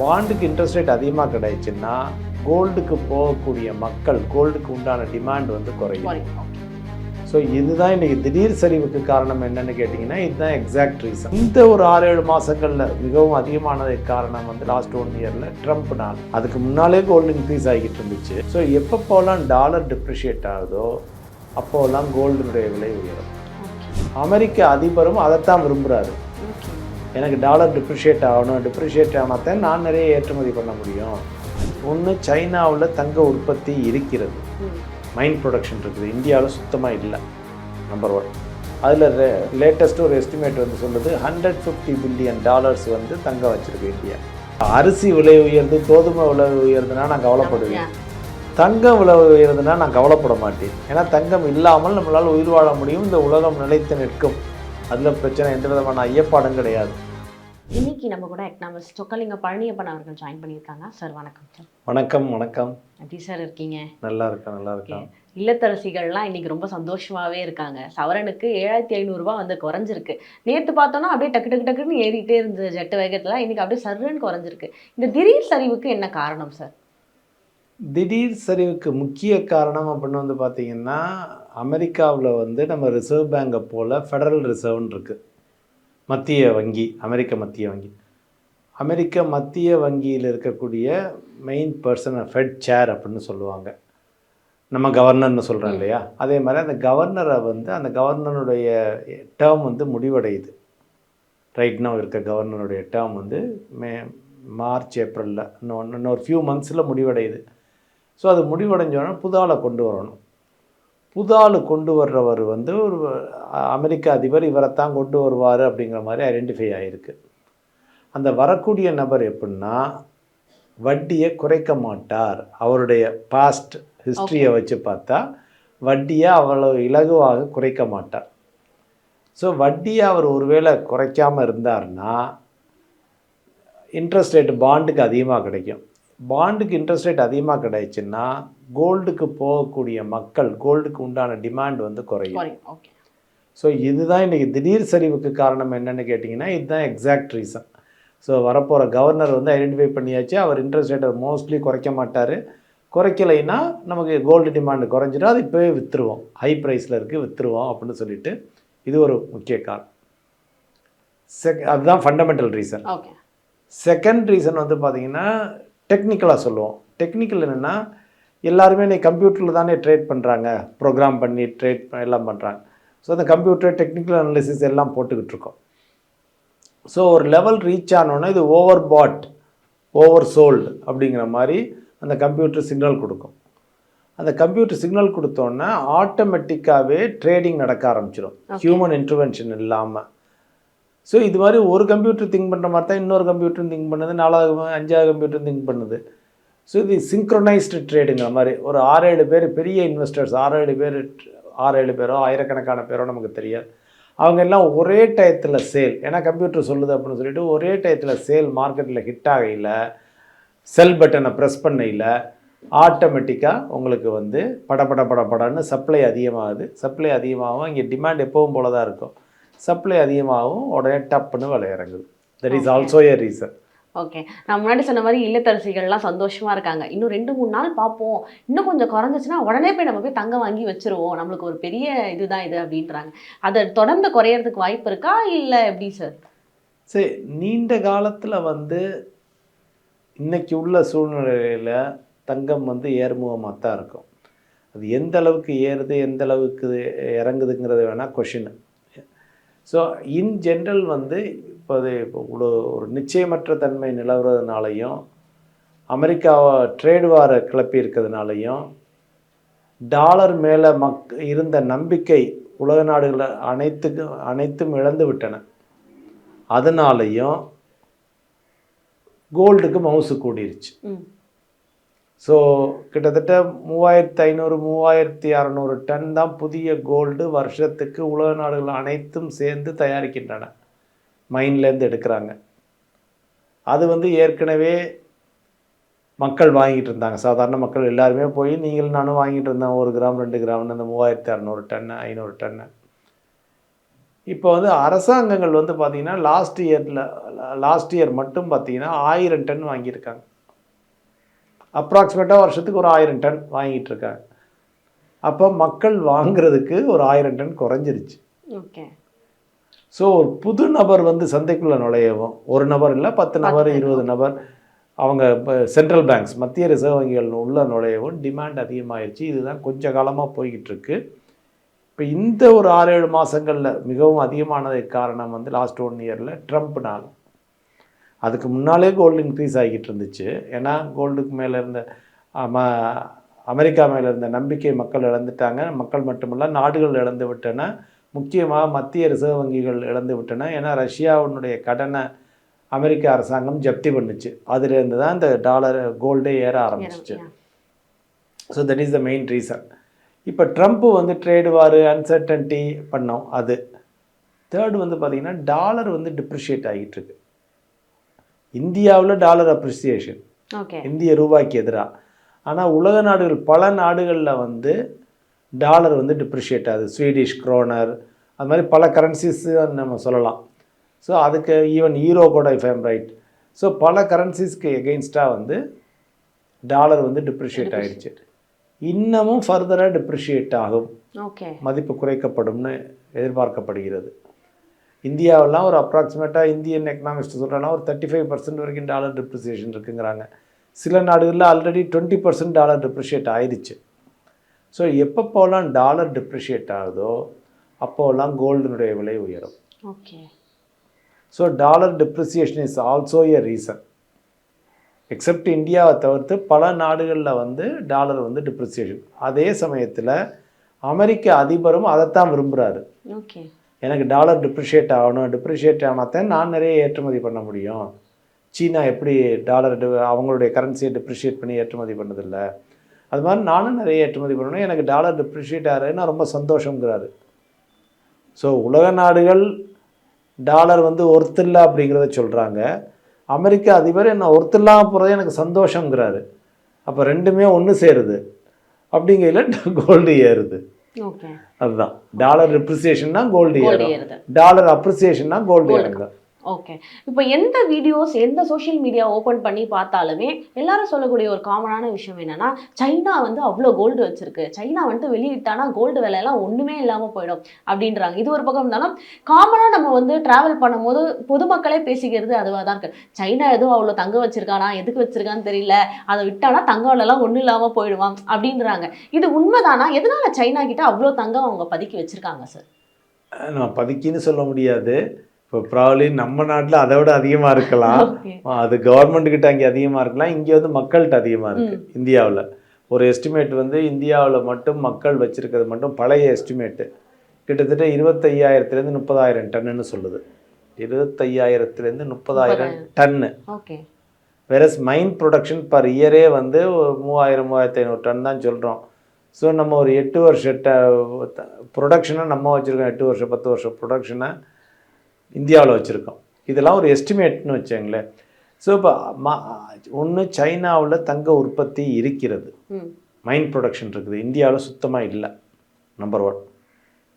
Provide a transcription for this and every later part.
பாண்டுக்கு interest rate அதிகமாக கிடைச்சுன்னா கோல்டுக்கு போகக்கூடிய மக்கள் கோல்டுக்கு உண்டான டிமாண்ட் வந்து குறையும். ஸோ இதுதான் இன்னைக்கு திடீர் சரிவுக்கு காரணம் என்னன்னு கேட்டிங்கன்னா இதுதான் எக்ஸாக்ட் ரீசன் இந்த ஒரு ஆறு ஏழு மாதங்களில் மிகவும் அதிகமானதுக்கு காரணம் வந்து லாஸ்ட் ஒன் இயரில் ட்ரம்ப்னால் அதுக்கு முன்னாலே கோல்டு இன்க்ரீஸ் ஆகிட்டு இருந்துச்சு. ஸோ எப்பப்போலாம் டாலர் டிப்ரிஷியேட் ஆகுதோ அப்போல்லாம் கோல்டுனுடைய விலை உயரும். அமெரிக்க அதிபரும் அதைத்தான் விரும்புகிறாரு. எனக்கு டாலர் டிப்ரிஷியேட் ஆகணும். டிப்ரிஷியேட் ஆனால் தான் நான் நிறைய ஏற்றுமதி பண்ண முடியும். ஒன்று சைனாவில் தங்க உற்பத்தி இருக்கிறது. மைன் ப்ரொடக்ஷன் இருக்குது. இந்தியாவில் சுத்தமாக இல்லை. நம்பர் ஒன் அதில் லேட்டஸ்ட்டு ஒரு எஸ்டிமேட் வந்து சொல்லுது ஹண்ட்ரட் ஃபிஃப்டி பில்லியன் டாலர்ஸ் வந்து தங்கம் வச்சுருக்கு இந்தியா. அரிசி விலை உயர்ந்து கோதுமை விலை உயர்ந்துனா நான் கவலைப்படுவேன். தங்கம் விலை உயர்ந்துனா நான் கவலைப்பட மாட்டேன். ஏன்னா தங்கம் இல்லாமல் நம்மளால் உயிர் வாழ முடியும். இந்த உலகம் நிலைத்து நிற்கும். அதில் பிரச்சனை எந்த விதமான ஐயப்பாடும் கிடையாது. இன்னைக்கு நம்ம கூட எக்கனாமிஸ்ட் சொக்கலிங்க பழனியப்பன் அவர்கள் ஜாயின் பண்ணியிருக்காங்க. சார் வணக்கம் சார் வணக்கம் வணக்கம். எப்படி சார் இருக்கீங்க? நல்லா இருக்கேன் நல்லா இருக்கேன். இல்லத்தரசிகள்லாம் இன்னைக்கு ரொம்ப சந்தோஷமாவே இருக்காங்க. சவரனுக்கு ஏழாயிரத்தி ஐநூறுரூபா வந்து குறைஞ்சிருக்கு. நேற்று பார்த்தோன்னா அப்படியே டக்கு டக்கு டக்குன்னு ஏறிட்டே இருந்தது ஜெட்டு வேகத்தில். இன்னைக்கு அப்படியே சர்ன்னு குறைஞ்சிருக்கு. இந்த திடீர் சரிவுக்கு என்ன காரணம் சார் திடீர் சரிவுக்கு முக்கிய காரணம் அப்படின்னு வந்து பார்த்தீங்கன்னா அமெரிக்காவில் வந்து நம்ம ரிசர்வ் பேங்கை போல் ஃபெடரல் ரிசர்வ்னு இருக்குது மத்திய வங்கி அமெரிக்க மத்திய வங்கி. அமெரிக்க மத்திய வங்கியில் இருக்கக்கூடிய மெயின் பர்சன் ஃபெட் சேர் அப்படின்னு சொல்லுவாங்க. நம்ம கவர்னர்னு சொல்கிறோம் இல்லையா? அதே மாதிரி அந்த கவர்னரை வந்து அந்த கவர்னருடைய டேர்ம் வந்து முடிவடையுது. ரைட் நவ் இருக்க கவர்னருடைய டேர்ம் வந்து மே மார்ச் ஏப்ரலில் இன்னொன்று இன்னொரு ஃபியூ மந்த்ஸில் முடிவடையுது. ஸோ அது முடிவடைஞ்சோடனே புதாவில் கொண்டு வரணும். புதாலு கொண்டு வர்றவர் வந்து ஒரு அமெரிக்க அதிபர் இவரைத்தான் கொண்டு வருவார் அப்படிங்கிற மாதிரி ஐடென்டிஃபை ஆகிருக்கு அந்த வரக்கூடிய நபர் எப்படின்னா வட்டியை குறைக்க மாட்டார். அவருடைய பாஸ்ட் ஹிஸ்ட்ரியை வச்சு பார்த்தா வட்டியை அவ்வளவு இலகுவாக குறைக்க மாட்டார். ஸோ வட்டியை அவர் ஒருவேளை குறைக்காம இருந்தார்னா இன்ட்ரெஸ்ட் ரேட் பாண்டுக்கு அதிகமாக கிடைக்கும். பாண்டுக்கு இன்ட்ரெஸ்ட் ரேட் அதிகமாக கிடைச்சுன்னா கோல்டுக்கு போகக்கூடிய மக்கள் கோல்டுக்கு உண்டான டிமாண்ட் வந்து குறையும். ஸோ இதுதான் இன்றைக்கி திடீர் சரிவுக்கு காரணம் என்னன்னு கேட்டிங்கன்னா இதுதான் எக்ஸாக்ட் ரீசன் ஸோ வரப்போகிற கவர்னர் வந்து ஐடென்டிஃபை பண்ணியாச்சு. அவர் இன்ட்ரெஸ்ட் ரேட்டை மோஸ்ட்லி குறைக்க மாட்டார். குறைக்கலைன்னா நமக்கு கோல்டு டிமாண்டு குறைஞ்சிடும். அது இப்போவே விற்றுருவோம் ஹை ப்ரைஸில் இருக்குது விற்றுருவோம் அப்படின்னு சொல்லிட்டு இது ஒரு முக்கிய காரணம். செக் அதுதான் fundamental reason okay second reason வந்து பார்த்தீங்கன்னா டெக்னிக்கலாக சொல்லுவோம். டெக்னிக்கல் என்னென்னா எல்லாருமே இன்னைக்கு கம்ப்யூட்டரில் தானே ட்ரேட் பண்ணுறாங்க ப்ரோக்ராம் பண்ணி ட்ரேட் எல்லாம் பண்ணுறாங்க ஸோ அந்த கம்ப்யூட்டர் டெக்னிக்கல் அனாலிசிஸ் எல்லாம் போட்டுக்கிட்டு இருக்கோம். ஸோ ஒரு லெவல் ரீச் ஆனோன்னா இது ஓவர் பாட் ஓவர் சோல்டு அப்படிங்கிற மாதிரி அந்த கம்ப்யூட்டர் சிக்னல் கொடுக்கும். அந்த கம்ப்யூட்டர் சிக்னல் கொடுத்தோன்னே ஆட்டோமேட்டிக்காகவே ட்ரேடிங் நடக்க ஆரம்பிச்சிடும் ஹியூமன் இன்டர்வென்ஷன் இல்லாமல் ஸோ இது மாதிரி ஒரு கம்ப்யூட்டர் திங்க் பண்ணுற மாதிரி தான் இன்னொரு கம்ப்யூட்டர் திங்க் பண்ணுது நாலாவது அஞ்சாவது கம்ப்யூட்டர் திங்க் பண்ணுது. ஸோ இது சிங்க்ரனைஸ்டு ட்ரேடுங்கிற மாதிரி. ஒரு ஆறு ஏழு பேர் பெரிய இன்வெஸ்டர்ஸ் ஆறு ஏழு பேர் ஆறு ஏழு பேரோ ஆயிரக்கணக்கான பேரோ நமக்கு தெரியாது. அவங்க எல்லாம் ஒரே டயத்தில் சேல் ஏன்னா கம்ப்யூட்டர் சொல்லுது அப்படின்னு சொல்லிட்டு ஒரே டயத்தில் சேல் மார்க்கெட்டில் ஹிட் ஆகையில் செல் பட்டனை ப்ரெஸ் பண்ணையில் ஆட்டோமேட்டிக்காக உங்களுக்கு வந்து பட பட பட படன்னு சப்ளை அதிகமாகுது. சப்ளை அதிகமாகும் இங்கே டிமாண்ட் எப்பவும் போல தான் இருக்கும். சப்ளை அதிகமாகும் உடனே டப்புன்னு விலை இறங்குது that is also a reason okay நான் முன்னாடி சொன்ன மாதிரி இல்லத்தரசிகள்லாம் சந்தோஷமா இருக்காங்க. இன்னும் ரெண்டு மூணு நாள் பார்ப்போம். இன்னும் கொஞ்சம் குறைஞ்சிச்சுன்னா உடனே போய் நம்ம போய் தங்கம் வாங்கி வச்சிருவோம். நம்மளுக்கு ஒரு பெரிய இதுதான் இது அப்படின்றாங்க. அதை தொடர்ந்து குறையறதுக்கு வாய்ப்பு இருக்கா? இல்லை எப்படி சார்? சரி நீண்ட காலத்தில் வந்து இன்னைக்கு உள்ள சூழ்நிலையில் தங்கம் வந்து ஏறுமுகமாக தான் இருக்கும். அது எந்த அளவுக்கு ஏறுது எந்த அளவுக்கு இறங்குதுங்கிறது வேணால் கொஷின் ஸோ இன் ஜென்ரல் வந்து இப்போ அது இப்போ ஒரு நிச்சயமற்ற தன்மை நிலவுறதுனாலையும் அமெரிக்காவை ட்ரேட் வாரை கிளப்பி இருக்கிறதுனாலையும் டாலர் மேலே மக் இருந்த நம்பிக்கை உலக நாடுகள் அனைத்துக்கும் அனைத்தும் இழந்து விட்டன. அதனாலையும் கோல்டுக்கு மவுசு கூடிருச்சு. ஸோ கிட்டத்தட்ட மூவாயிரத்தி ஐநூறு மூவாயிரத்தி அறநூறு டன் தான் புதிய கோல்டு வருஷத்துக்கு உலக நாடுகள் அனைத்தும் சேர்ந்து தயாரிக்கின்றன. மைன்லேருந்து எடுக்கிறாங்க. அது வந்து ஏற்கனவே மக்கள் வாங்கிட்டு இருந்தாங்க. சாதாரண மக்கள் எல்லாருமே போய் நீங்கள் நானும் வாங்கிட்டு இருந்தேன் ஒரு கிராம் ரெண்டு கிராம்னு அந்த மூவாயிரத்தி அறநூறு டன்னு ஐநூறு டன்னு இப்போ வந்து அரசாங்கங்கள் வந்து பார்த்திங்கன்னா லாஸ்ட் இயரில் லாஸ்ட் இயர் மட்டும் பார்த்திங்கன்னா ஆயிரம் டன் வாங்கியிருக்காங்க. அப்ராக்சிமேட்டாக வருஷத்துக்கு ஒரு ஆயிரம் டன் வாங்கிட்டு இருக்காங்க அப்போ மக்கள் வாங்குறதுக்கு ஒரு ஆயிரம் டன் குறைஞ்சிருச்சு. ஓகே. ஸோ ஒரு புது நபர் வந்து சந்தைக்குள்ளே நுழையவும் ஒரு நபர் இல்லை பத்து நபர் பேர். இருபது நபர் அவங்க சென்ட்ரல் பேங்க்ஸ் மத்திய ரிசர்வ் வங்கிகள் உள்ள நுழையவும் டிமாண்ட் அதிகமாயிருச்சு. இதுதான் கொஞ்ச காலமாக போய்கிட்டு இருக்கு இப்போ இந்த ஒரு ஆறு ஏழு மாதங்களில் மிகவும் அதிகமானதுக்கு காரணம் வந்து லாஸ்ட் ஒன் இயரில் ட்ரம்ப்னால அதுக்கு முன்னாலே கோல்டு இன்க்ரீஸ் ஆகிக்கிட்டு இருந்துச்சு ஏன்னா கோல்டுக்கு மேலே இருந்த அம அமெரிக்கா மேலே இருந்த நம்பிக்கை மக்கள் இழந்துட்டாங்க. மக்கள் மட்டுமல்ல நாடுகள் இழந்து விட்டன. முக்கியமாக மத்திய ரிசர்வ் வங்கிகள் இழந்து விட்டன. ஏன்னா ரஷ்யாவினுடைய கடனை அமெரிக்க அரசாங்கம் ஜப்தி பண்ணுச்சு. அதுலேருந்து தான் இந்த டாலர் கோல்டே ஏற ஆரம்பிச்சிச்சு. So that is the main reason இப்போ ட்ரம்ப் வந்து ட்ரேடு வார் அன்சர்டன்ட்டி பண்ணோம் அது. தேர்ட் வந்து பார்த்தீங்கன்னா டாலர் வந்து டிப்ரிஷியேட் ஆகிட்டு இருக்கு இந்தியாவில் டாலர் அப்ரிசியேஷன் இந்திய ரூபாய்க்கு எதிராக ஆனால் உலக நாடுகள் பல நாடுகளில் வந்து டாலர் வந்து டிப்ரிஷியேட் ஆகுது. ஸ்வீடிஷ் க்ரோனர் அது மாதிரி பல கரன்சிஸ் நம்ம சொல்லலாம். ஸோ அதுக்கு ஈவன் ஈரோ கூட இஃப் ஐம் ரைட் ஸோ பல கரன்சிஸ்க்கு எகெயின்ஸ்டாக வந்து டாலர் வந்து டிப்ரிஷியேட் ஆயிடுச்சு இன்னமும் ஃபர்தராக டிப்ரிஷியேட் ஆகும். மதிப்பு குறைக்கப்படும்னு எதிர்பார்க்கப்படுகிறது. இந்தியாவெல்லாம் ஒரு அப்ராக்சிமேட்டாக இந்தியன் எக்கனாமிஸ்ட் சொல்கிறனா ஒரு தேர்ட்டி ஃபைவ் பர்சன்ட் வரைக்கும் டாலர் டிப்ரிசியேஷன் இருக்குங்கிறாங்க. சில நாடுகளில் already twenty percent dollar depreciate ஆயிடுச்சு ஸோ எப்பப்போலாம் டாலர் டிப்ரிஷியேட் ஆகுதோ அப்போல்லாம் கோல்டினுடைய விலை உயரும். Okay so dollar depreciation is also a reason except இந்தியாவை தவிர்த்து பல நாடுகளில் வந்து டாலர் வந்து டிப்ரிசியேஷன் அதே சமயத்தில் அமெரிக்க அதிபரும் அதைத்தான் விரும்புகிறாரு ஓகே எனக்கு டாலர் டிப்ரிஷியேட் ஆகணும். டிப்ரிஷியேட் ஆனாதான் நான் நிறைய ஏற்றுமதி பண்ண முடியும். சீனா எப்படி டாலர் அவங்களுடைய கரன்சியை டிப்ரிஷியேட் பண்ணி ஏற்றுமதி பண்ணதில்லை? அது மாதிரி நானும் நிறைய ஏற்றுமதி பண்ணணும். எனக்கு டாலர் டிப்ரிஷியேட் ஆகிறேன்னா ரொம்ப சந்தோஷங்கிறாரு ஸோ உலக நாடுகள் டாலர் வந்து ஒருத்தில்ல அப்படிங்கிறத சொல்கிறாங்க அமெரிக்க அதிபர் என்ன ஒருத்தில்லாமல் போகிறது எனக்கு சந்தோஷங்கிறாரு அப்போ ரெண்டுமே ஒன்று சேருது. அப்படிங்கையில் கோல்டு ஏறுது. அதுதான். டாலர் ரிப்ரிசியேஷன்னா கோல்டு ஏறும். டாலர் அப்ரிசியேஷன்னா கோல்டு Gold. ஓகே இப்போ எந்த வீடியோஸ் எந்த சோஷியல் மீடியா ஓப்பன் பண்ணி பார்த்தாலுமே எல்லாரும் சொல்லக்கூடிய ஒரு காமனான விஷயம் என்னன்னா சைனா வந்து அவ்வளோ கோல்டு வச்சிருக்கு. சைனா வந்துட்டு வெளியிட்டானா கோல்டு விலையெல்லாம் ஒன்றுமே இல்லாமல் போயிடும் அப்படின்றாங்க. இது ஒரு பக்கம் இருந்தாலும் காமனாக நம்ம வந்து ட்ராவல் பண்ணும்போது பொதுமக்களே பேசிக்கிறது அதுவாக தான் இருக்கு. சைனா எதுவும் அவ்வளோ தங்க வச்சிருக்கானா? எதுக்கு வச்சிருக்கான்னு தெரியல. அதை விட்டானா தங்கம் விலைலாம் ஒன்றும் இல்லாமல் போயிடுவான் அப்படின்றாங்க. இது உண்மைதானா? எதனால சைனா கிட்ட அவ்வளோ தங்கம் அவங்க பதுக்கி வச்சிருக்காங்க சார் நான் பதுக்கின்னு சொல்ல முடியாது. இப்போ ப்ராப்ளி நம்ம நாட்டில் அதை விட அதிகமாக இருக்கலாம். அது கவர்மெண்ட் கிட்ட அங்கே அதிகமாக இருக்கலாம். இங்கே வந்து மக்கள்கிட்ட அதிகமாக இருக்கு. இந்தியாவில். ஒரு எஸ்டிமேட் வந்து இந்தியாவில் மட்டும் மக்கள் வச்சிருக்கிறது மட்டும் பழைய எஸ்டிமேட்டு கிட்டத்தட்ட இருபத்தையாயிரத்துலேருந்து முப்பதாயிரம் டன்னுன்னு சொல்லுது. இருபத்தையாயிரத்துலேருந்து முப்பதாயிரம் டன்னு. Okay versus mine production per இயரே வந்து மூவாயிரம் மூவாயிரத்தி ஐநூறு டன் தான் சொல்கிறோம் ஸோ நம்ம ஒரு எட்டு வருஷ ட ப்ரொடக்ஷனை நம்ம வச்சுருக்கோம். எட்டு வருஷம் பத்து வருஷம் ப்ரொடக்ஷனை இந்தியாவில் வச்சுருக்கோம். இதெல்லாம் ஒரு எஸ்டிமேட்னு வச்சுங்களேன் ஸோ இப்போ ஒன்று சைனாவில் தங்க உற்பத்தி இருக்கிறது. ம். மைன் ப்ரொடக்ஷன் இருக்குது. இந்தியாவில் சுத்தமாக இல்லை. நம்பர் ஒன்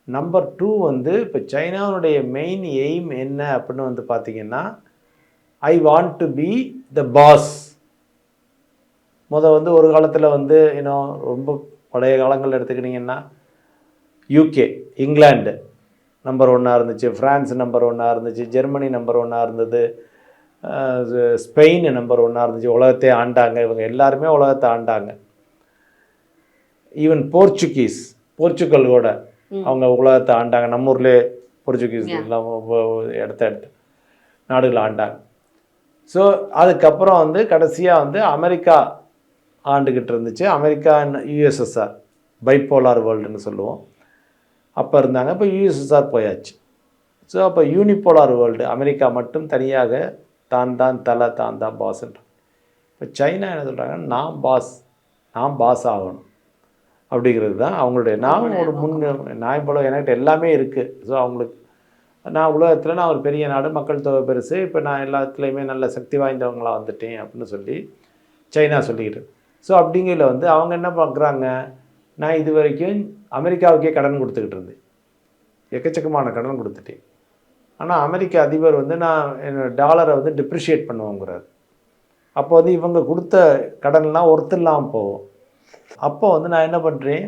நம்பர் டூ வந்து இப்போ சைனாவுடைய மெயின் எய்ம் என்ன அப்படின்னு வந்து பார்த்தீங்கன்னா I want to be the boss முத வந்து ஒரு காலத்தில் வந்து இன்னும் ரொம்ப பழைய காலங்கள் எடுத்துக்கிட்டிங்கன்னா யூகே இங்கிலாந்து நம்பர் ஒன்றா இருந்துச்சு ஃப்ரான்ஸ் நம்பர் ஒன்றா இருந்துச்சு ஜெர்மனி நம்பர் ஒன்றா இருந்தது ஸ்பெயின் நம்பர் ஒன்றா இருந்துச்சு உலகத்தை ஆண்டாங்க இவங்க எல்லாருமே உலகத்தை ஆண்டாங்க. ஈவன் போர்ச்சுகீஸ் போர்ச்சுகல் கூட. அவங்க உலகத்தை ஆண்டாங்க. நம்ம ஊர்லேயே போர்ச்சுகீஸ். எல்லாம் இடத்த எடுத்து நாடுகளை ஆண்டாங்க. ஸோ அதுக்கப்புறம் வந்து கடைசியாக வந்து அமெரிக்கா ஆண்டுக்கிட்டு இருந்துச்சு. அமெரிக்கா யூஎஸ்எஸ்ஆர் பைப்போலார் வேர்ல்டுன்னு சொல்லுவோம். அப்போ இருந்தாங்க. இப்போ யூஎஸ்எஸ்ஆர் போயாச்சு. ஸோ அப்போ யூனிபோலார் வேர்ல்டு அமெரிக்கா மட்டும் தனியாக தான் தான் தலை தான் தான் பாஸ்ன்ற இப்போ சைனா என்ன சொல்கிறாங்க நான் பாஸ் நான் பாஸ் ஆகணும். அப்படிங்கிறது தான் அவங்களுடைய நான் ஒரு முன் நான் போல என்கிட்ட எல்லாமே இருக்குது ஸோ அவங்களுக்கு நான் உலகத்தில் நான் ஒரு பெரிய நாடு மக்கள் தொகை பெருசு. இப்போ நான் எல்லாத்துலேயுமே நல்ல சக்தி வாய்ந்தவங்களா வந்துட்டேன் அப்படின்னு சொல்லி சைனா சொல்லிக்கிட்டு. ஸோ அப்படிங்கையில் வந்து அவங்க என்ன பார்க்குறாங்க? நான் இது வரைக்கும் அமெரிக்காவுக்கே கடன் கொடுத்துக்கிட்டு இருந்தேன். எக்கச்சக்கமான கடன் கொடுத்துட்டேன். ஆனால் அமெரிக்க அதிபர் வந்து நான் டாலரை வந்து டிப்ரிஷியேட் பண்ணுவோங்கிறார். அப்போ வந்து இவங்க கொடுத்த கடன்லாம் ஒருத்தர் இல்லாமல் போகும். அப்போ வந்து நான் என்ன பண்ணுறேன்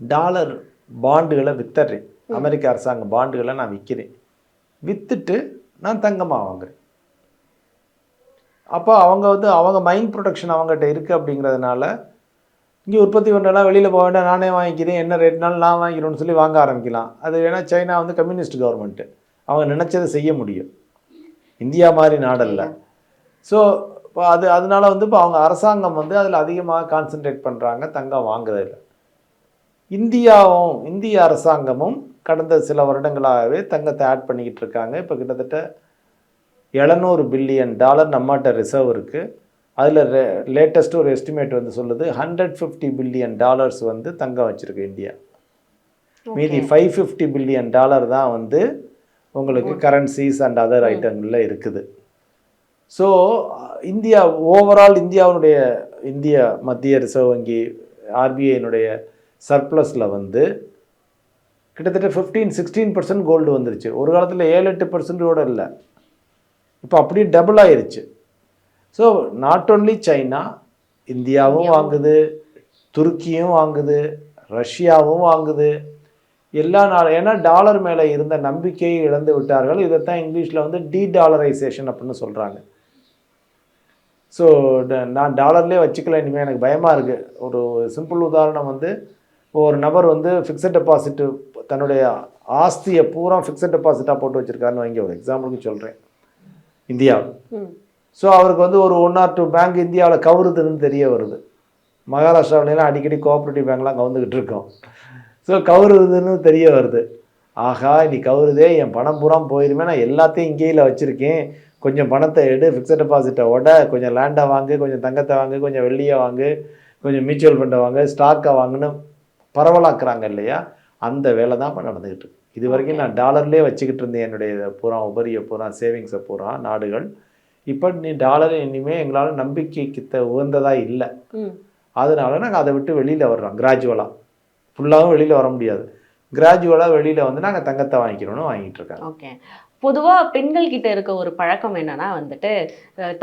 டாலர் பாண்டுகளை வித்துறேன். அமெரிக்க அரசாங்க பாண்டுகளை நான் விற்கிறேன் விற்றுட்டு நான் தங்கமாக வாங்குறேன். அப்போ அவங்க வந்து அவங்க மைண்ட் ப்ரொடக்ஷன் அவங்ககிட்ட இருக்குது அப்படிங்கிறதுனால இங்கே உற்பத்தி பண்ணுறலாம் வெளியில் போக வேண்டாம் நானே வாங்கிக்கிறேன் என்ன ரேட்னாலும் நான் வாங்கிக்கிறேன்னு சொல்லி வாங்க ஆரம்பிக்கலாம். அது ஏன்னா சைனா வந்து கம்யூனிஸ்ட் கவர்மெண்ட்டு அவங்க நினச்சதை செய்ய முடியும். இந்தியா மாதிரி நாடல்ல. ஸோ இப்போ அது அதனால வந்து இப்போ அவங்க அரசாங்கம் வந்து அதில் அதிகமாக கான்சென்ட்ரேட் பண்ணுறாங்க தங்கம் வாங்குறதில்ல இந்தியாவும் இந்திய அரசாங்கமும் கடந்த சில வருடங்களாகவே தங்கத்தை ஆட் பண்ணிக்கிட்டு இருக்காங்க. இப்போ கிட்டத்தட்ட எழுநூறு பில்லியன் டாலர் நம்மகிட்ட ரிசர்வ் இருக்குது அதில் லேட்டஸ்ட் ஒரு எஸ்டிமேட் வந்து சொல்லுது ஹண்ட்ரட் ஃபிஃப்டி பில்லியன் டாலர்ஸ் வந்து தங்கம் வச்சுருக்கு இந்தியா. மீதி ஃபைவ் ஃபிஃப்டி பில்லியன் டாலர் தான் வந்து உங்களுக்கு கரன்சிஸ் அண்ட் அதர் ஐட்டங்களில் இருக்குது. ஸோ இந்தியா ஓவரால் இந்தியாவுடைய இந்திய மத்திய ரிசர்வ் வங்கி ஆர்பிஐனுடைய சர்ப்ளஸில் வந்து கிட்டத்தட்ட ஃபிஃப்டீன் சிக்ஸ்டீன் பர்சன்ட் கோல்டு வந்துருச்சு. ஒரு காலத்தில் ஏழு எட்டு பர்சன்டோட இல்லை. இப்போ அப்படியே டபுள் ஆயிருச்சு. ஸோ நாட் ஒன்லி சைனா இந்தியாவும் வாங்குது துருக்கியும் வாங்குது ரஷ்யாவும் வாங்குது. எல்லா நாள் ஏன்னா டாலர் மேலே இருந்த நம்பிக்கையை இழந்து விட்டார்கள். இதைத்தான் இங்கிலீஷில் வந்து டீ டாலரைசேஷன் அப்படின்னு சொல்கிறாங்க ஸோ நான் டாலர்லேயே வச்சுக்கல இனிமேல் எனக்கு பயமாக இருக்குது ஒரு சிம்பிள் உதாரணம் வந்து ஒரு நபர் வந்து ஃபிக்ஸட் டெபாசிட்டு தன்னுடைய ஆஸ்தியை பூரா ஃபிக்ஸட் டெபாசிட்டாக போட்டு வச்சுருக்காருன்னு வாங்கி. ஒரு எக்ஸாம்பிளுக்கு சொல்கிறேன் இந்தியாவில். ம். ஸோ அவருக்கு வந்து ஒரு ஒன் ஆர் டூ பேங்க் இந்தியாவில் கவுருதுன்னு தெரிய வருது. மகாராஷ்டிராவிலாம் அடிக்கடி கோஆப்ரேட்டிவ் பேங்க்லாம் கவுந்துக்கிட்டு இருக்கோம். ஸோ கவுருதுன்னு தெரிய வருது. ஆஹா நீ கவுருதே என் பணம் பூரா போயிருமே நான் எல்லாத்தையும் இங்கேயில் வச்சுருக்கேன். கொஞ்சம் பணத்தை எடு ஃபிக்ஸட் டெபாசிட்டை உட கொஞ்சம் லேண்டை வாங்கு கொஞ்சம் தங்கத்தை வாங்கு கொஞ்சம் வெள்ளியை வாங்கு கொஞ்சம் மியூச்சுவல் ஃபண்டை வாங்கு ஸ்டாக்கை வாங்குன்னு பரவலாக்குறாங்க இல்லையா? அந்த வேலை தான் இப்போ நடந்துக்கிட்டு இது வரைக்கும் நான் டாலர்லேயே வச்சுக்கிட்டு இருந்தேன். என்னுடைய பூரா உபரியை பூரா சேவிங்ஸை பூரா நாடுகள். இப்போ நீ டாலர் இனிமேல் எங்களால் நம்பிக்கைக்கு த உகந்ததாக இல்லை அதனால நாங்கள் அதை விட்டு வெளியில் வர்றோம் கிராஜுவலாக ஃபுல்லாகவும் வெளியில் வர முடியாது. கிராஜுவலாக வெளியில் வந்து நாங்கள் தங்கத்தை வாங்கிக்கிறோன்னு வாங்கிட்டு இருக்காங்க. ஓகே. பொதுவாக பெண்கள் கிட்ட இருக்க ஒரு பழக்கம் என்னன்னா வந்துட்டு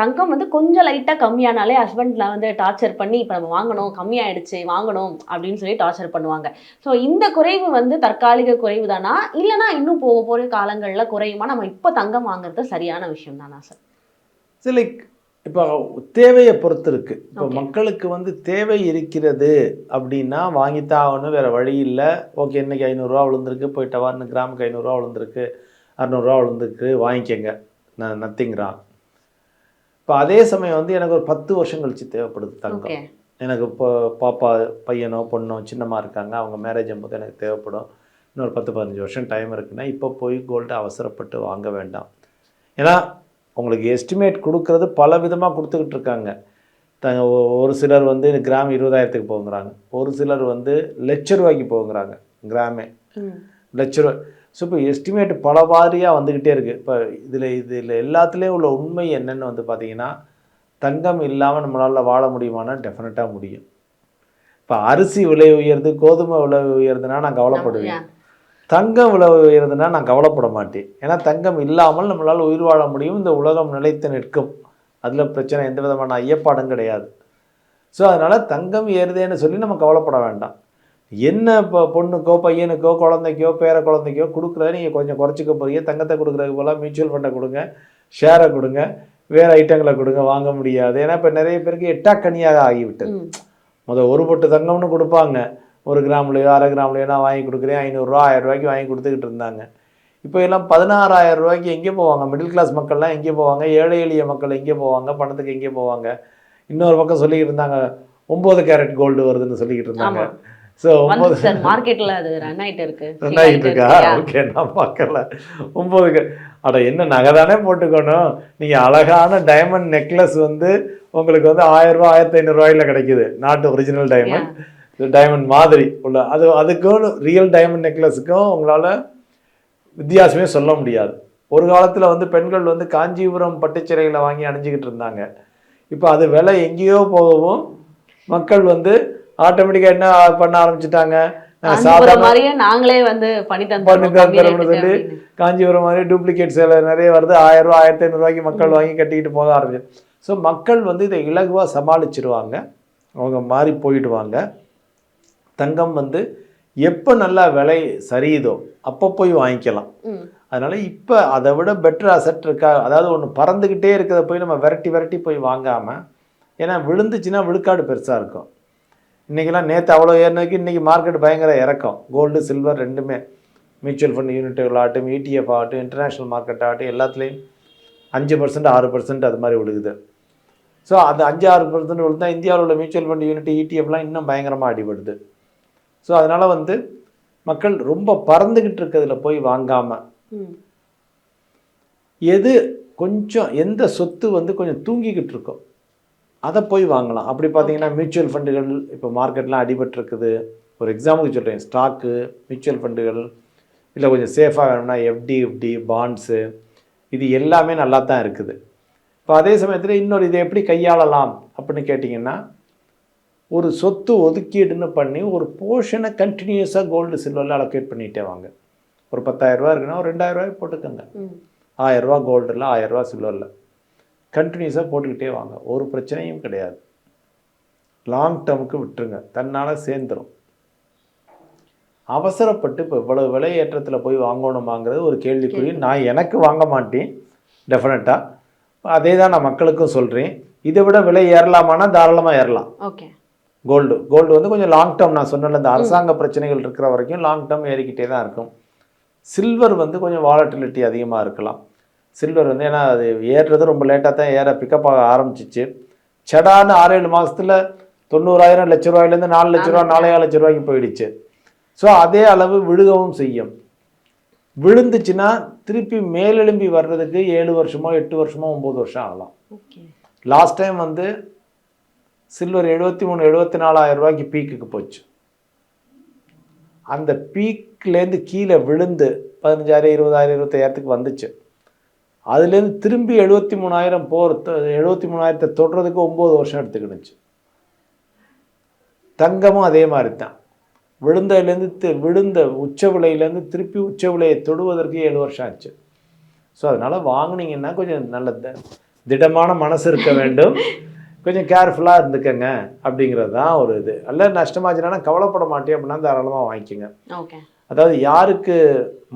தங்கம் வந்து கொஞ்சம் லைட்டாக கம்மியானாலே ஹஸ்பண்ட்ல வந்து டார்ச்சர் பண்ணி இப்போ நம்ம வாங்கணும் கம்மியாயிடுச்சு வாங்கணும் அப்படின்னு சொல்லி டார்ச்சர் பண்ணுவாங்க. ஸோ இந்த குறைவு வந்து தற்காலிக குறைவு தானா இல்லைனா இன்னும் போக போகிற காலங்களில் குறையுமா? நம்ம இப்போ தங்கம் வாங்குறது சரியான விஷயம் தானா சார் லைக் இப்போ தேவையை பொறுத்து இருக்கு இப்போ. மக்களுக்கு வந்து தேவை இருக்கிறது அப்படின்னா வாங்கித்தான் ஆகணும் வேற வழி இல்லை. ஓகே இன்னைக்கு ஐநூறுரூவா விழுந்திருக்கு போயிட்டு வான்னு கிராமுக்கு ஐநூறுரூவா விழுந்திருக்கு அறநூறுவா விழுந்திருக்கு வாங்கிக்கங்க. நான் நத்திங்கிறான் இப்போ அதே சமயம் வந்து எனக்கு ஒரு பத்து வருஷம் கழிச்சு தேவைப்படுது தங்கம். எனக்கு இப்போ பாப்பா பையனோ பொண்ணோ சின்னமாக இருக்காங்க அவங்க மேரேஜ் போது எனக்கு தேவைப்படும். இன்னொரு பத்து பதினஞ்சு வருஷம் டைம் இருக்குன்னா இப்போ போய் கோல்டு அவசரப்பட்டு வாங்க வேண்டாம். ஏன்னா உங்களுக்கு எஸ்டிமேட் கொடுக்கறது பல விதமாக கொடுத்துக்கிட்டு இருக்காங்க. த ஒரு சிலர் வந்து கிராம் இருபதாயிரத்துக்கு போங்கிறாங்க. ஒரு சிலர் வந்து லட்ச ரூபாய்க்கு போங்கிறாங்க கிராமே. லட்ச ரூபாய் ஸோ இப்போ எஸ்டிமேட் பல வாரியாக வந்துக்கிட்டே இருக்குது இப்போ இதில் இதில் எல்லாத்துலேயும் உள்ள உண்மை என்னன்னு வந்து பார்த்தீங்கன்னா தங்கம் இல்லாமல் நம்மளால் வாழ முடியுமானா டெஃபினட்டாக முடியும். இப்போ அரிசி விலை உயருது கோதுமை விலை உயருதுன்னா நான் கவலைப்படுவேன். தங்கம் விலை உயருதுன்னா நான் கவலைப்பட மாட்டேன். ஏன்னா தங்கம் இல்லாமல் நம்மளால் உயிர் வாழ முடியும். இந்த உலகம் நிலைத்து நிற்கும். அதில் பிரச்சனை எந்த விதமான ஐயப்பாடும் கிடையாது. ஸோ அதனால் தங்கம் ஏறுதேன்னு சொல்லி நம்ம கவலைப்பட வேண்டாம். என்ன இப்போ பொண்ணுக்கோ பையனுக்கோ குழந்தைக்கோ பேர குழந்தைக்கோ கொடுக்குறத நீங்கள் கொஞ்சம் குறைச்சிக்க போறீங்க. தங்கத்தை கொடுக்குறதுக்கு போல மியூச்சுவல் ஃபண்டை கொடுங்க. ஷேரை கொடுங்க. வேறு ஐட்டங்களை கொடுங்க. வாங்க முடியாது. ஏன்னா இப்போ நிறைய பேருக்கு எட்டாக்கனியாக ஆகிவிட்டது. முதல் ஒரு பொட்டு தங்கம்னு கொடுப்பாங்க. ஒரு கிராம்லையோ அரை கிராம்லையோ நான் வாங்கி கொடுக்குறேன். ஐநூறுரூவா ஆயிரம் ரூபாய்க்கு வாங்கி கொடுத்துக்கிட்டு இருந்தாங்க. இப்போ எல்லாம் பதினாறாயிரம் ரூபாய்க்கு எங்கே போவாங்க? மிடில் கிளாஸ் மக்கள்லாம் எங்கே போவாங்க? ஏழை எளிய மக்கள் எங்கே போவாங்க? பணத்துக்கு எங்கே போவாங்க? இன்னொரு பக்கம் சொல்லிக்கிட்டு இருந்தாங்க ஒம்பது கேரட் கோல்டு வருதுன்னு சொல்லிக்கிட்டு இருந்தாங்க. ஸோ ஒம்பது மார்க்கெட்ல அது ரன் ஆயிட்டு இருக்கு. ரன் ஆகிட்டு இருக்கா. ஓகே நான் பார்க்கல. ஒம்பது அட என்ன நகை தானே போட்டுக்கணும்? நீங்கள் அழகான டைமண்ட் நெக்லஸ் வந்து உங்களுக்கு வந்து ஆயிரம் ரூபாய் ஆயிரத்தி ஐநூறுரூவாயில் கிடைக்குது. நாட்டு ஒரிஜினல் டைமண்ட் டைமண்ட் மாதிரி உள்ள அது அதுக்கும் ரியல் டைமண்ட் நெக்லஸுக்கும் உங்களால் வித்தியாசமே சொல்ல முடியாது. ஒரு காலத்தில் வந்து பெண்கள் வந்து காஞ்சிபுரம் பட்டுச்சிறைகளை வாங்கி அணிஞ்சிக்கிட்டு இருந்தாங்க. இப்போ அது விலை எங்கேயோ போகவும் மக்கள் வந்து ஆட்டோமேட்டிக்காக என்ன பண்ண ஆரம்பிச்சிட்டாங்க? நாங்களே வந்து பண்ணி சொல்லி. காஞ்சிபுரம் மாதிரி டூப்ளிகேட் சேலை நிறைய வருது. ஆயிரம் ரூபா ஆயிரத்தி ஐநூறுரூவாய்க்கு மக்கள் வாங்கி கட்டிக்கிட்டு போக ஆரம்பிச்சு. ஸோ மக்கள் வந்து இதை இலகுவாக சமாளிச்சிருவாங்க. அவங்க மாறி போயிடுவாங்க. தங்கம் வந்து எப்போ நல்லா விலை சரியுதோ அப்போ போய் வாங்கிக்கலாம். அதனால இப்போ அதை விட பெட்டர் அசட் இருக்கா? அதாவது ஒன்று பறந்துக்கிட்டே இருக்கிறத போய் நம்ம விரட்டி விரட்டி போய் வாங்காமல் ஏன்னா விழுந்துச்சுன்னா விழுக்காடு பெருசாக இருக்கும். இன்றைக்கெல்லாம் நேற்று அவ்வளோ ஏறினதுக்கு இன்றைக்கி மார்க்கெட் பயங்கர இறக்கம். கோல்டு சில்வர் ரெண்டுமே. மியூச்சுவல் ஃபண்ட் யூனிட்டுகள் ஆகட்டும் இடிஎஃப் ஆகட்டும் இன்டர்நேஷ்னல் மார்க்கெட் ஆகட்டும் எல்லாத்துலேயும் அஞ்சு பர்சன்ட் ஆறு பர்சன்ட் அது மாதிரி விழுகுது. ஸோ அது அஞ்சு ஆறு பர்சன்ட் விழுந்தா இந்தியாவில் உள்ள மியூச்சுவல் ஃபண்ட் யூனிட் இடிஎஃப்லாம் இன்னும் பயங்கரமாக அடிபடுது. ஸோ அதனால் வந்து மக்கள் ரொம்ப பறந்துக்கிட்டு இருக்கிறதுல போய் வாங்காமல். எது கொஞ்சம் எந்த சொத்து வந்து கொஞ்சம் தூங்கிக்கிட்டு இருக்கோ அதை போய் வாங்கலாம். அப்படி பார்த்தீங்கன்னா மியூச்சுவல் ஃபண்டுகள் இப்போ மார்க்கெட்லாம் அடிபட்டிருக்குது. ஒரு எக்ஸாம்பிளுக்கு சொல்கிறேன் ஸ்டாக்கு மியூச்சுவல் ஃபண்டுகள் இல்லை கொஞ்சம் சேஃபாக வேணும்னா எஃப்டி எஃப்டி பாண்ட்ஸு இது எல்லாமே நல்லா தான் இருக்குது. இப்போ அதே சமயத்தில் இன்னொரு இதை எப்படி கையாளலாம் அப்படின்னு கேட்டிங்கன்னா ஒரு சொத்து ஒதுக்கீடுன்னு பண்ணி ஒரு போர்ஷனை கண்டினியூஸாக கோல்டு சில்வரில் அலோகேட் பண்ணிகிட்டே வாங்க. ஒரு பத்தாயிரரூபா இருக்குன்னா ஒரு ரெண்டாயிரரூபாய் போட்டுக்கோங்க. ஆயிரரூபா கோல்டில் ஆயிரரூபா சில்வரில் கண்டினியூஸாக போட்டுக்கிட்டே வாங்க. ஒரு பிரச்சனையும் கிடையாது. லாங் டேர்முக்கு விட்டுருங்க. தன்னால் சேர்ந்துரும். அவசரப்பட்டு இப்போ இவ்வளவு விலை ஏற்றத்தில் போய் வாங்கணுமாங்கிறது ஒரு கேள்விக்குறி. நான் எனக்கு வாங்க மாட்டேன். டெஃபினட்டாக அதே தான் நான் மக்களுக்கும் சொல்கிறேன் இதை விட விலை ஏறலாமான்னா தாராளமாக ஏறலாம். ஓகே. கோல்டு கோல்டு வந்து கொஞ்சம் லாங் டேர்ம் நான் சொன்னல இந்த அரசாங்க பிரச்சனைகள் இருக்கிற வரைக்கும் லாங் டேர்ம் ஏறிக்கிட்டே தான் இருக்கும். சில்வர் வந்து கொஞ்சம் வாலட்டிலிட்டி அதிகமாக இருக்கலாம். சில்வர் வந்து ஏன்னா அது ஏறுறது ரொம்ப லேட்டாக தான் ஏற பிக்கப் ஆக ஆரம்பிச்சிச்சு. சடான்னு ஆறு ஏழு மாதத்தில் தொண்ணூறாயிரம் லட்ச ரூபாயிலேருந்து நாலு லட்ச ரூபா நாலே லட்ச ரூபாய்க்கு போயிடுச்சு. ஸோ அதே அளவு விழுகவும் செய்யும். விழுந்துச்சுன்னா திருப்பி மேலெழும்பி வர்றதுக்கு ஏழு வருஷமோ எட்டு வருஷமோ ஒம்பது வருஷம் ஆகலாம். லாஸ்ட் டைம் வந்து சில்வர் எழுபத்தி மூணு எழுபத்தி நாலாயிரம் ரூபாய்க்கு பீக்குக்கு போச்சு. அந்த பீக்லேருந்து கீழே விழுந்து பதினஞ்சாயிரம் இருபதாயிரம் இருபத்தாயிரத்துக்கு வந்துச்சு. அதுலேருந்து திரும்பி எழுபத்தி மூணாயிரம் போர் எழுபத்தி மூணாயிரத்தை தொடுறதுக்கு ஒம்பது வருஷம் எடுத்துக்கிடுச்சு. தங்கமும் அதே மாதிரி தான் விழுந்ததுலேருந்து விழுந்த உச்ச விலையிலேருந்து திருப்பி உச்ச விலையை தொடுவதற்கு ஏழு வருஷம் ஆச்சு. ஸோ அதனால் வாங்குனீங்கன்னா கொஞ்சம் நல்ல திடமான மனசு இருக்க வேண்டும். கொஞ்சம் கேர்ஃபுல்லாக இருந்துக்கங்க அப்படிங்கிறது தான் ஒரு இது. அல்ல நஷ்டமாச்சுன்னா கவலைப்பட மாட்டேன் அப்படின்னா தாராளமாக வாங்கிக்கோங்க. ஓகே அதாவது யாருக்கு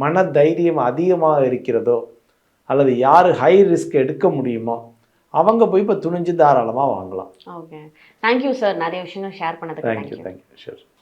மன தைரியம் அதிகமாக இருக்கிறதோ அல்லது யார் ஹை ரிஸ்க் எடுக்க முடியுமோ அவங்க போய் இப்போ துணிஞ்சு தாராளமாக வாங்கலாம். ஓகே தேங்க்யூ சார் நிறைய விஷயங்கள் ஷேர் பண்ணதுக்கு தேங்க்யூ தேங்க்யூ ஷூர்